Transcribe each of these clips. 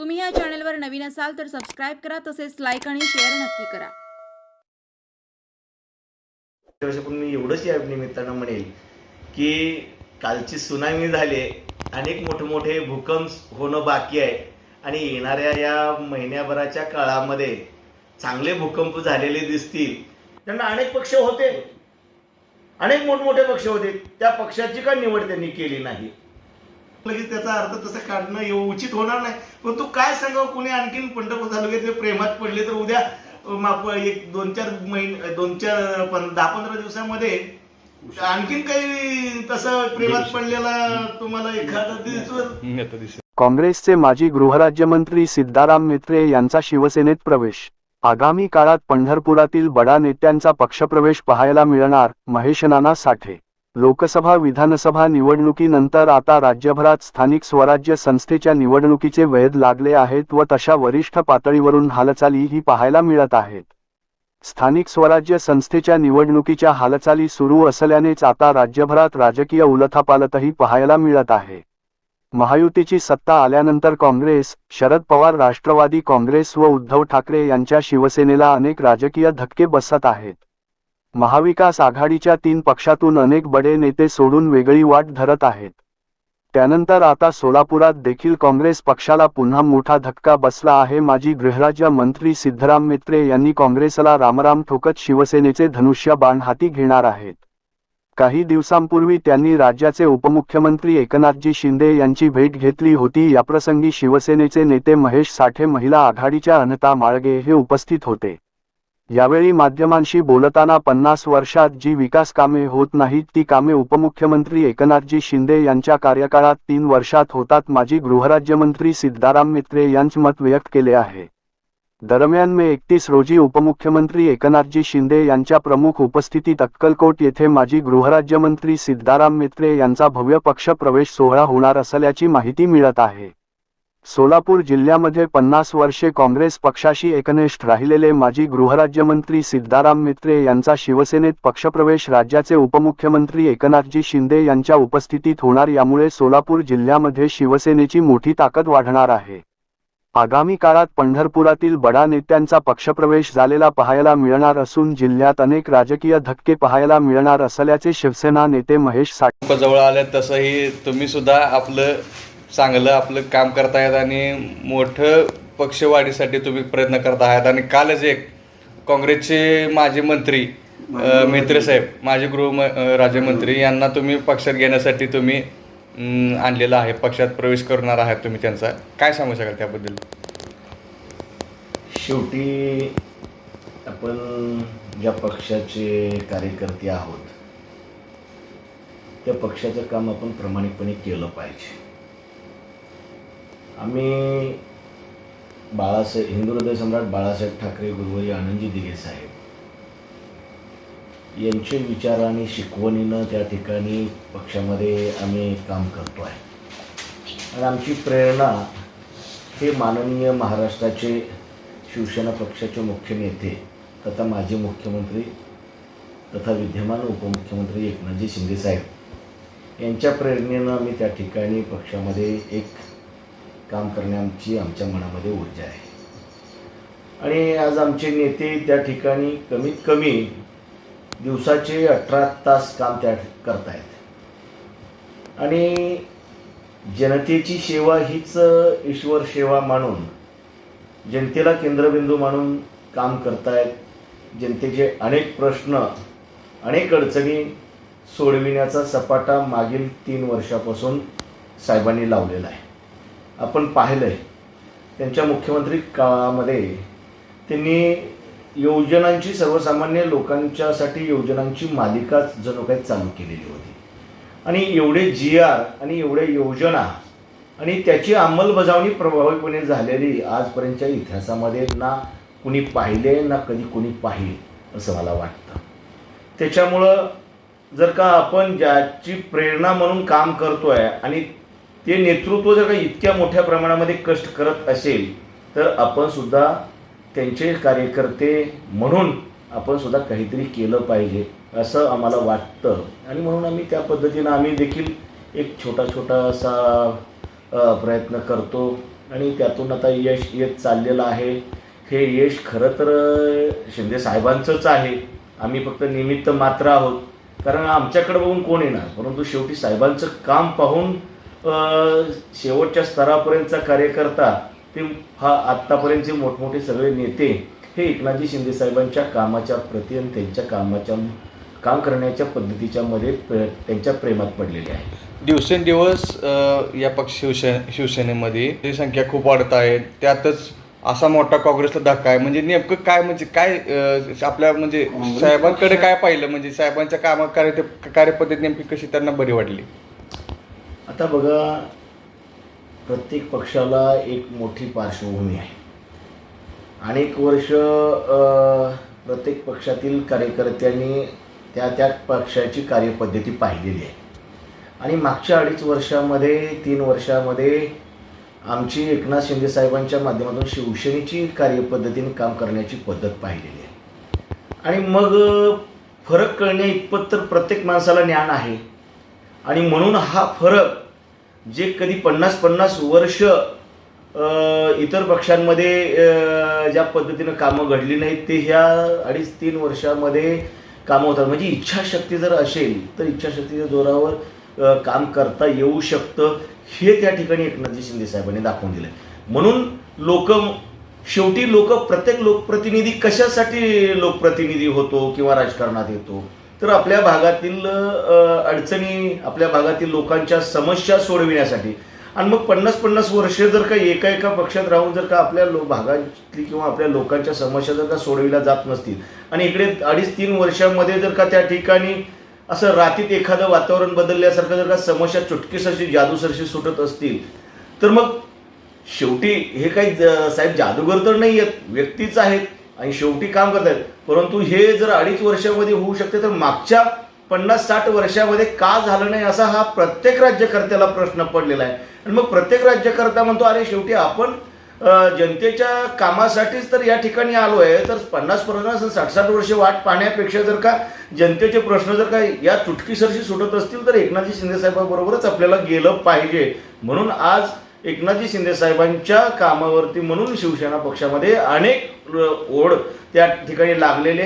तुम्ही या चॅनलवर नवीन असाल तर सबस्क्राईब करा तसेच लाईक आणि शेअर नक्की करा. पण मी एवढंच या निमित्तानं म्हणेल की कालची सुनामी झाली अनेक मोठे मोठे भूकंप होणं बाकी आहे. आणि येणाऱ्या या महिन्याभराच्या काळामध्ये चांगले भूकंप झालेले दिसतील. त्यांना अनेक पक्ष होते. अनेक मोठमोठे पक्ष होते. त्या पक्षाची का निवड त्यांनी केली नाही. लगेच त्याचा अर्थ तसं काढणं उचित होणार नाही. पण तू काय सांगावं? कुणी आणखीन पंढरपूर तालुक्यातले प्रेमात पडले तर उद्या माप एक दोन चार महिने दोन चार दहा पंधरा दिवसामध्ये आणखीन काही तसं प्रेमात पडलेला तुम्हाला एखादा दिवस? काँग्रेसचे माजी गृहराज्यमंत्री सिद्धाराम मित्रे यांचा शिवसेनेत प्रवेश. आगामी काळात पंढरपुरातील बडा नेत्यांचा पक्षप्रवेश पाहायला मिळणार महेश नाना साठे. लोकसभा विधानसभा निवडणुकीनंतर आता राज्यभरात स्थानिक स्वराज्य संस्थेच्या निवडणुकीचे वेध लागले आहेत व तशा वरिष्ठ पातळीवरून हालचालीही पाहायला मिळत आहेत. स्थानिक स्वराज्य संस्थेच्या निवडणुकीच्या हालचाली सुरू असल्यानेच आता राज्यभरात राजकीय उलथापालथही पाहायला मिळत आहे. महायुतीची सत्ता आल्यानंतर काँग्रेस शरद पवार राष्ट्रवादी काँग्रेस व उद्धव ठाकरे यांच्या शिवसेनेला अनेक राजकीय धक्के बसत आहेत. महाविकास आघाडीच्या तीन पक्षातून अनेक बडे नेते सोडून वेगळी वाट धरत आहेत. त्यानंतर आता सोलापुरात देखील काँग्रेस पक्षाला पुन्हा मोठा धक्का बसला आहे. माजी गृहराज्य मंत्री सिद्धराम मित्रे यांनी काँग्रेसला रामराम ठोकत शिवसेनेचे धनुष्य बाण हाती घेणार आहेत. काही दिवसांपूर्वी त्यांनी राज्याचे उपमुख्यमंत्री एकनाथजी शिंदे यांची भेट घेतली होती. याप्रसंगी शिवसेनेचे नेते महेश साठे महिला आघाडीच्या अनता माळगे हे उपस्थित होते. यावेळी माध्यमांशी बोलताना पन्नास वर्षात जी विकास कामे होत नाहीत ती कामे उपमुख्यमंत्री एकनाथजी शिंदे यांच्या कार्यकाळात तीन वर्षात होतात माजी गृहराज्यमंत्री सिद्धाराम मित्रे यांचे मत व्यक्त केले आहे. दरम्यान मे एकतीस रोजी उपमुख्यमंत्री एकनाथजी शिंदे यांच्या प्रमुख उपस्थितीत अक्कलकोट येथे माजी गृहराज्यमंत्री सिद्धाराम मित्रे यांचा भव्य पक्ष प्रवेश सोहळा होणार असल्याची माहिती मिळत आहे. सोलापूर जिल्ह्यामध्ये पन्नास वर्षे काँग्रेस पक्षाशी एकनिष्ठ राहिलेले माजी गृहराज्यमंत्री सिद्धाराम मित्रे यांचा शिवसेनेत पक्षप्रवेश राज्याचे उपमुख्यमंत्री एकनाथजी शिंदे यांच्या उपस्थितीत होणार यामुळे सोलापूर जिल्ह्यामध्ये शिवसेनेची मोठी ताकद वाढणार आहे. आगामी काळात पंढरपुरातील बडा नेत्यांचा पक्षप्रवेश झालेला पाहायला मिळणार असून जिल्ह्यात अनेक राजकीय धक्के पाहायला मिळणार असल्याचे शिवसेना नेते महेश साठे जवळ आले तसंही तुम्ही सुद्धा आपलं चांगलं आपलं काम करतायत आणि मोठं पक्षवाढीसाठी तुम्ही प्रयत्न करत आहात आणि कालच एक काँग्रेसचे माजी मंत्री मित्र. साहेब माजी गृह राज्यमंत्री यांना तुम्ही पक्षात घेण्यासाठी तुम्ही आणलेलं आहे. पक्षात प्रवेश करणार आहात तुम्ही त्यांचा. काय सांगू शकाल त्याबद्दल? शेवटी आपण ज्या पक्षाचे कार्यकर्ते आहोत त्या पक्षाचं काम आपण प्रामाणिकपणे केलं पाहिजे. आम्ही बाळासाहेब हिंदू हृदय सम्राट बाळासाहेब ठाकरे गुरुवारी आनंदजी दिघे साहेब. यांचे विचार आणि शिकवणीनं त्या ठिकाणी पक्षामध्ये आम्ही काम करतो आहे. आणि आमची प्रेरणा हे माननीय महाराष्ट्राचे शिवसेना पक्षाचे मुख्य नेते तथा माजी मुख्यमंत्री तथा विद्यमान उपमुख्यमंत्री एकनाथजी शिंदेसाहेब यांच्या प्रेरणेनं आम्ही त्या ठिकाणी पक्षामध्ये एक काम करण्याची आमच्या मनामध्ये ऊर्जा आहे. आणि आज आमचे नेते त्या ठिकाणी कमीत कमी दिवसाचे अठरा तास काम त्या करतायत. आणि जनतेची सेवा हीच ईश्वर सेवा मानून जनतेला केंद्रबिंदू मानून काम करतायत. जनतेचे अनेक प्रश्न अनेक अडचणी सोडविण्याचा सपाटा मागील तीन वर्षापासून साहेबांनी लावलेला आहे. आपण पाहिलं आहे त्यांच्या मुख्यमंत्री काळामध्ये त्यांनी योजनांची सर्वसामान्य लोकांच्यासाठी योजनांची मालिकाच जणू काही चालू केलेली होती. आणि एवढे जी आर आणि एवढे योजना आणि त्याची अंमलबजावणी प्रभावीपणे झालेली आजपर्यंतच्या इतिहासामध्ये ना कुणी पाहिले ना कधी कुणी पाहिले असं मला वाटतं. त्याच्यामुळं जर का आपण ज्याची प्रेरणा म्हणून काम करतो आहे आणि ते नेतृत्व जर का इतक्या मोठ्या प्रमाणामध्ये कष्ट करत असेल तर आपण सुद्धा त्यांचे कार्यकर्ते म्हणून आपण सुद्धा काहीतरी केलं पाहिजे असं आम्हाला वाटतं. आणि म्हणून आम्ही त्या पद्धतीनं आम्ही देखील एक छोटा छोटा असा प्रयत्न करतो. आणि त्यातून आता यश येत चाललेलं आहे. हे यश खरं तर शिंदे साहेबांचंच आहे. आम्ही फक्त निमित्त मात्र आहोत. कारण आमच्याकडे बघून कोण येणार? परंतु शेवटी साहेबांचं काम पाहून शेवटच्या स्तरापर्यंतचा कार्यकर्ता ते हा आत्तापर्यंतचे मोठमोठे सगळे नेते हे एकनाथजी शिंदे साहेबांच्या कामाच्या प्रती आणि त्यांच्या कामाच्या काम करण्याच्या पद्धतीच्या मध्ये प्रे- त्यांच्या प्रेमात पडलेले आहे दिवसेंदिवस या पक्ष शिवसे शिवसेनेमध्ये ती संख्या खूप वाढत आहे. त्यातच असा मोठा काँग्रेसला धक्का आहे. म्हणजे नेमकं काय म्हणजे काय आपल्या म्हणजे साहेबांकडे काय पाहिलं? म्हणजे साहेबांच्या कामा कार्य कार्यपद्धती नेमकी कशी? त्यांना बरी वाटली. आता बघा प्रत्येक पक्षाला एक मोठी पार्श्वभूमी आहे. अनेक वर्ष प्रत्येक पक्षातील कार्यकर्त्यांनी त्या त्या पक्षाची कार्यपद्धती पाहिलेली आहे. आणि मागच्या अडीच वर्षामध्ये तीन वर्षामध्ये आमची एकनाथ शिंदे साहेबांच्या माध्यमातून शिवसेनेची कार्यपद्धतीने काम करण्याची पद्धत पाहिलेली आहे. आणि मग फरक कळणे इतपत तर प्रत्येक माणसाला ज्ञान आहे. आणि म्हणून हा फरक जे कधी पन्नास पन्नास वर्ष इतर पक्षांमध्ये ज्या पद्धतीनं कामं घडली नाहीत ते ह्या अडीच तीन वर्षामध्ये कामं होतात. म्हणजे इच्छाशक्ती जर असेल तर इच्छाशक्तीच्या जोरावर काम करता येऊ शकतं. हे त्या ठिकाणी एकनाथजी शिंदे साहेबांनी दाखवून दिलं म्हणून लोक शेवटी लोक प्रत्येक लोकप्रतिनिधी कशासाठी लोकप्रतिनिधी होतो किंवा राजकारणात येतो? तर आपल्या भागातील अडचणी आपल्या भागातील लोकांच्या समस्या सोडविण्यासाठी. आणि मग पन्नास पन्नास वर्ष जर का एका एका पक्षात राहून जर का आपल्या लो भागातली किंवा आपल्या लोकांच्या समस्या जर का सोडविल्या जात नसतील आणि इकडे अडीच तीन वर्षामध्ये जर का त्या ठिकाणी असं रातीत एखादं वातावरण बदलल्यासारखं जर का समस्या चुटकीसरशी जादूसरशी सुटत असतील तर मग शेवटी हे काही ज- साहेब जादूगर तर नाही आहेत व्यक्तीच आहेत. आणि शेवटी काम करत आहेत परंतु हे जर अडीच वर्षामध्ये होऊ शकते तर मागच्या पन्नास साठ वर्षामध्ये का झालं नाही असा हा प्रत्येक राज्यकर्त्याला प्रश्न पडलेला आहे. आणि मग प्रत्येक राज्यकर्ता म्हणतो अरे शेवटी आपण जनतेच्या कामासाठीच तर या ठिकाणी आलो आहे तर पन्नास पन्नास साठ साठ वर्ष वाट पाहण्यापेक्षा जर का जनतेचे प्रश्न जर का या चुटकीसरशी सुटत असतील तर एकनाथजी शिंदे साहेबांबरोबरच आपल्याला गेलं पाहिजे. म्हणून आज एकनाथजी शिंदे साहेबांच्या कामावरती म्हणून शिवसेना पक्षामध्ये अनेक ओढ त्या ठिकाणी लागलेले.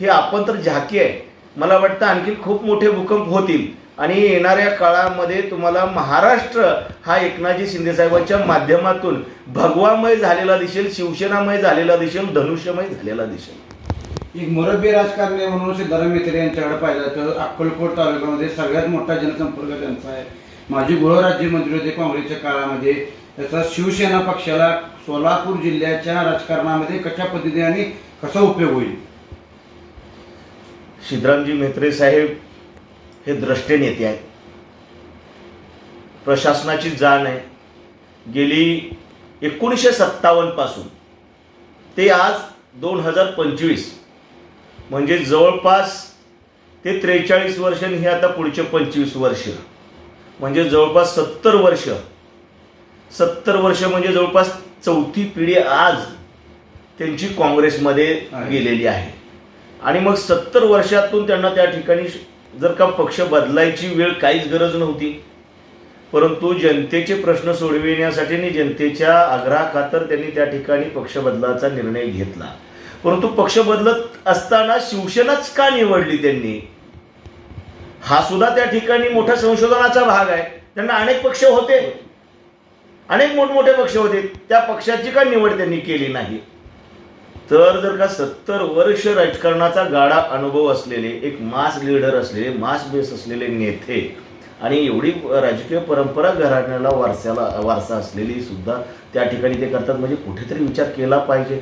हे आपण तर झाकी आहे. मला वाटतं आणखी खूप मोठे भूकंप होतील. आणि येणाऱ्या काळामध्ये तुम्हाला महाराष्ट्र हा एकनाथजी शिंदे साहेबांच्या माध्यमातून भगवामय झालेला दिसेल शिवसेनामय झालेला दिसेल धनुष्यमय झालेला दिसेल. एक मुरब्बी राजकारणी म्हणून सिद्धाराम मित्रे यांच्याकडे पाहिलं तर अक्कलकोट तालुक्यामध्ये सगळ्यात मोठा जनसंपर्क त्यांचा आहे. माजी गृहराज्यमंत्री होते काँग्रेसच्या काळामध्ये. त्याचा शिवसेना पक्षाला सोलापूर जिल्ह्याच्या राजकारणामध्ये कशा पद्धतीने आणि कसा उपयोग होईल? सिद्धरामजी म्हेत्रे साहेब हे द्रष्टे नेते आहेत. प्रशासनाची जाण आहे. गेली एकोणीसशे सत्तावन्नपासून ते आज दोन हजार पंचवीस म्हणजे जवळपास ते त्रेचाळीस वर्ष आणि हे आता पुढचे पंचवीस वर्ष. म्हणजे जवळपास सत्तर वर्ष सत्तर वर्ष म्हणजे जवळपास चौथी पिढी आज त्यांची काँग्रेसमध्ये. गेलेली आहे. आणि मग सत्तर वर्षातून त्यांना त्या ठिकाणी जर का पक्ष बदलायची वेळ काहीच गरज नव्हती परंतु जनतेचे प्रश्न सोडविण्यासाठी आणि जनतेच्या आग्रहाखातर त्यांनी त्या ठिकाणी पक्ष बदलाचा निर्णय घेतला. परंतु पक्ष बदलत असताना शिवसेनाच का निवडली त्यांनी? हा सुद्धा त्या ठिकाणी मोठ्या संशोधनाचा भाग आहे. त्यांना अनेक पक्ष होते. अनेक मोठमोठे पक्ष होते. त्या पक्षाची का निवड त्यांनी केली नाही. तर जर का सत्तर वर्ष राजकारणाचा गाडा अनुभव असलेले एक मास लीडर असलेले मास बेस असलेले नेते आणि एवढी राजकीय परंपरा घराण्याला वारसाला वारसा असलेली सुद्धा त्या ठिकाणी ते करतात. म्हणजे कुठेतरी विचार केला पाहिजे.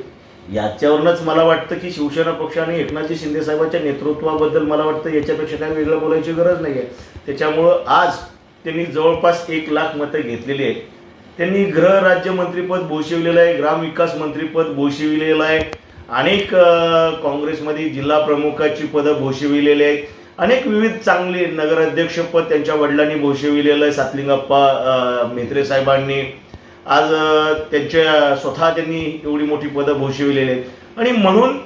याच्यावरूनच मला वाटतं की शिवसेना पक्ष आणि एकनाथजी शिंदे साहेबांच्या नेतृत्वाबद्दल मला वाटतं याच्यापेक्षा काही वेगळं बोलायची गरज नाही आहे त्याच्यामुळं आज त्यांनी जवळपास एक लाख मतं घेतलेली आहेत. त्यांनी गृह राज्यमंत्रीपद भूषविलेलं आहे ग्रामविकास मंत्रीपद भूषविलेलं आहे. अनेक काँग्रेसमध्ये जिल्हा प्रमुखाची पदं भूषविलेली आहेत. अनेक विविध चांगले नगराध्यक्षपद त्यांच्या वडिलांनी भूषविलेलं आहे. सातलिंगप्पा अ, साहेबांनी. आज त्यांच्या स्वतः त्यांनी एवढी मोठी पदं भूषविलेली आहेत. आणि म्हणून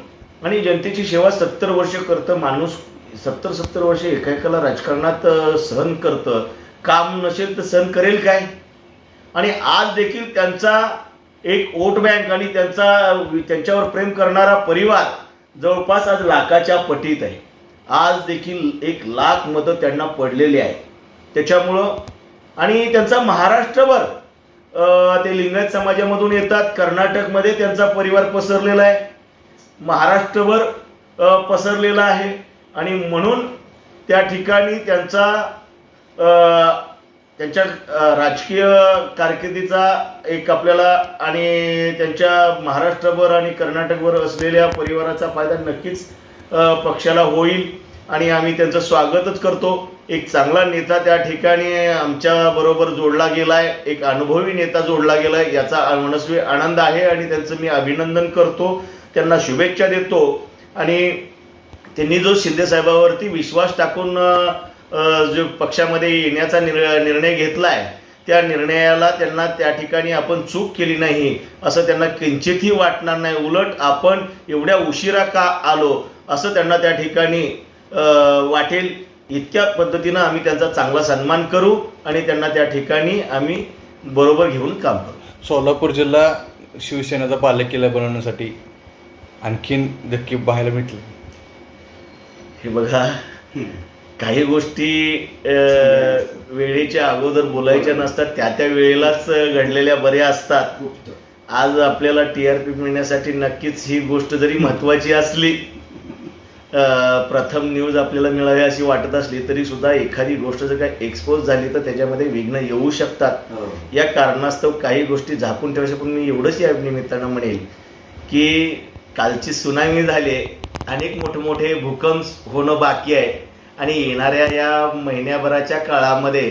आणि जनतेची सेवा सत्तर वर्ष करतं माणूस सत्तर सत्तर वर्ष एकाएकाला राजकारणात सहन करतं. काम नसेल तर सहन करेल काय? आणि आज देखील त्यांचा एक वोट बँक आणि त्यांचा त्यांच्यावर प्रेम करणारा परिवार जवळपास आज लाखाच्या पटीत आहे. आज देखील एक लाख मतं त्यांना पडलेली आहे त्याच्यामुळं आणि त्यांचा महाराष्ट्रभर ते लिंगायत समाजामधून येतात. कर्नाटकमध्ये त्यांचा परिवार पसरलेला आहे. महाराष्ट्रभर पसरलेला आहे. आणि म्हणून त्या ठिकाणी त्यांचा त्यांच्या राजकीय कारकिर्दीचा एक आपल्याला आणि त्यांच्या महाराष्ट्रभर आणि कर्नाटकभर असलेल्या परिवाराचा फायदा नक्कीच पक्षाला होईल. आणि आम्ही त्यांचं स्वागतच करतो. एक चांगला नेता त्या ठिकाणी आमच्या बरोबर जोडला गेलाय एक अनुभवी नेता जोडला गेलाय याचा मनस्वी आनंद आहे आणि त्यांचं मी अभिनंदन करतो. त्यांना शुभेच्छा देतो. आणि त्यांनी जो शिंदे साहेबावरती विश्वास टाकून जो पक्षामध्ये येण्याचा निर् निर्णय घेतला आहे त्या निर्णयाला त्यांना त्या ठिकाणी आपण चूक केली नाही असं त्यांना किंचितही वाटणार नाही. उलट आपण एवढ्या उशिरा का आलो असं त्यांना त्या ठिकाणी वाटेल. इतक्या पद्धतीनं आम्ही त्यांचा चांगला सन्मान करू आणि त्यांना त्या ठिकाणी आम्ही बरोबर घेऊन काम करू. सोलापूर जिल्हा शिवसेनेचा पालकिल्ला बनवण्यासाठी आणखीन धक्के पाहायला मिळतील हे बघा काही गोष्टी अ, वेळेच्या अगोदर बोलायच्या नसतात त्या त्या वेळेलाच घडलेल्या बऱ्या असतात. आज आपल्याला टी आर पी मिळण्यासाठी नक्कीच ही गोष्ट जरी महत्त्वाची असली प्रथम न्यूज आपल्याला मिळावी अशी वाटत असली तरी सुद्धा एखादी गोष्ट जर काही एक्सपोज झाली तर त्याच्यामध्ये विघ्न येऊ शकतात. हो. या कारणास्तव काही गोष्टी झाकून ठेवायच्या पण मी एवढंच या निमित्तानं म्हणेल की कालची सुनामी झाली अनेक मोठमोठे भूकंप होणं बाकी आहे आणि येणाऱ्या या महिन्याभराच्या काळामध्ये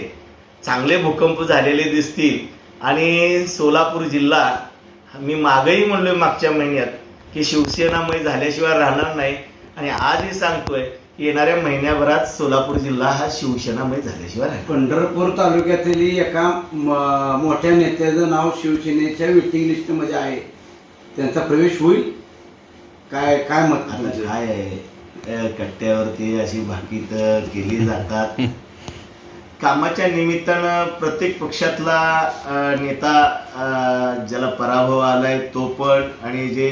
चांगले भूकंप झालेले दिसतील. आणि सोलापूर जिल्हा मी मागही म्हणलोय मागच्या महिन्यात की शिवसेनामय झाल्याशिवाय राहणार नाही. आणि आजही सांगतोय येणाऱ्या महिन्याभरात सोलापूर जिल्हा हा शिवसेनामय झाल्याशिवाय राहणार पंढरपूर तालुक्यातील एका म- मोठ्या नेत्याचं नाव शिवसेनेच्या वेटिंग लिस्टमध्ये आहे. त्यांचा प्रवेश होईल? काय काय मत आता तुमचं? काय आहे? अ, कट्ट्यावरती अशी भाकीत केली जातात. कामाच्या निमित्तानं प्रत्येक पक्षातला अ, नेता अ, ज्याला पराभव आलाय तो पण आणि जे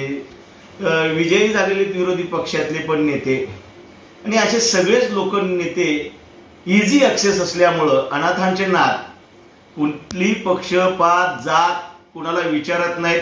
विजयी झालेले विरोधी पक्षातले पण नेते आणि असे सगळेच लोक नेते इझी ॲक्सेस असल्यामुळं अनाथांचे नाद. कुठली पक्ष पात जात कुणाला विचारत नाहीत.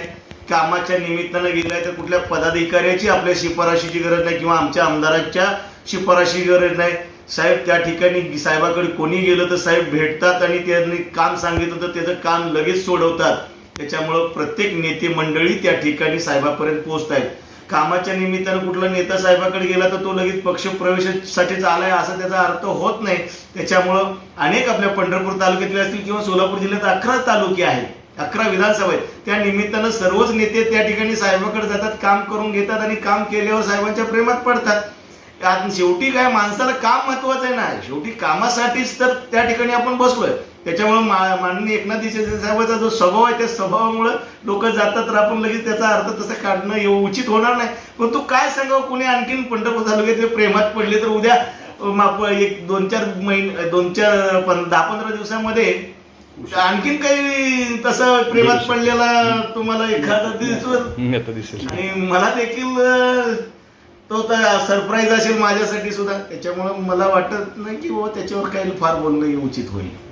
कामाच्या निमित्तानं गेलाय तर कुठल्या पदाधिकाऱ्याची आपल्या शिफारशीची गरज नाही किंवा आमच्या आमदाराच्या शिफारशी गरज नाही. साहेब त्या ठिकाणी साहेबाकडे कोणी गेलं तर साहेब भेटतात आणि त्यांनी काम सांगितलं तर त्याचं काम लगेच सोडवतात. त्याच्यामुळं प्रत्येक नेते मंडळी त्या ठिकाणी साहेबापर्यंत पोहोचत आहेत कामाच्या निमित्तानं कुठला नेता साहेबाकडे गेला तर तो लगेच पक्ष प्रवेशासाठीच आलाय असा त्याचा अर्थ होत नाही. त्याच्यामुळं अनेक आपल्या पंढरपूर तालुक्यातले असतील किंवा सोलापूर जिल्ह्यात अकरा तालुके आहेत अकरा विधानसभा आहेत. त्या निमित्तानं सर्वच नेते त्या ठिकाणी साहेबाकडे जातात काम करून घेतात आणि काम केल्यावर साहेबांच्या प्रेमात पडतात. शेवटी काय माणसाला काम महत्वाचं आहे ना? शेवटी कामासाठीच तर त्या ठिकाणी आपण बसलोय. त्याच्यामुळे मा- माननीय एकनाथ शिंदे साहेबांचा जो स्वभाव आहे त्या स्वभावामुळे लोक जातात तर आपण लगेच त्याचा अर्थ तसा काढणं एव- उचित होणार नाही. पण तू काय सांगावं? कोणी आणखीन पंढरपूर तालुक्यातले प्रेमात पडले तर उद्या माप- एक दोन चार महिने दोन चार पं- दहा पंधरा दिवसामध्ये आणखीन काही तसं प्रेमात पडलेला तुम्हाला एखादा दिसेल. आणि मला देखील तो तर सरप्राईज असेल माझ्यासाठी सुद्धा. त्याच्यामुळे मला वाटत नाही की त्याच्यावर काही फार बोलणं उचित होईल.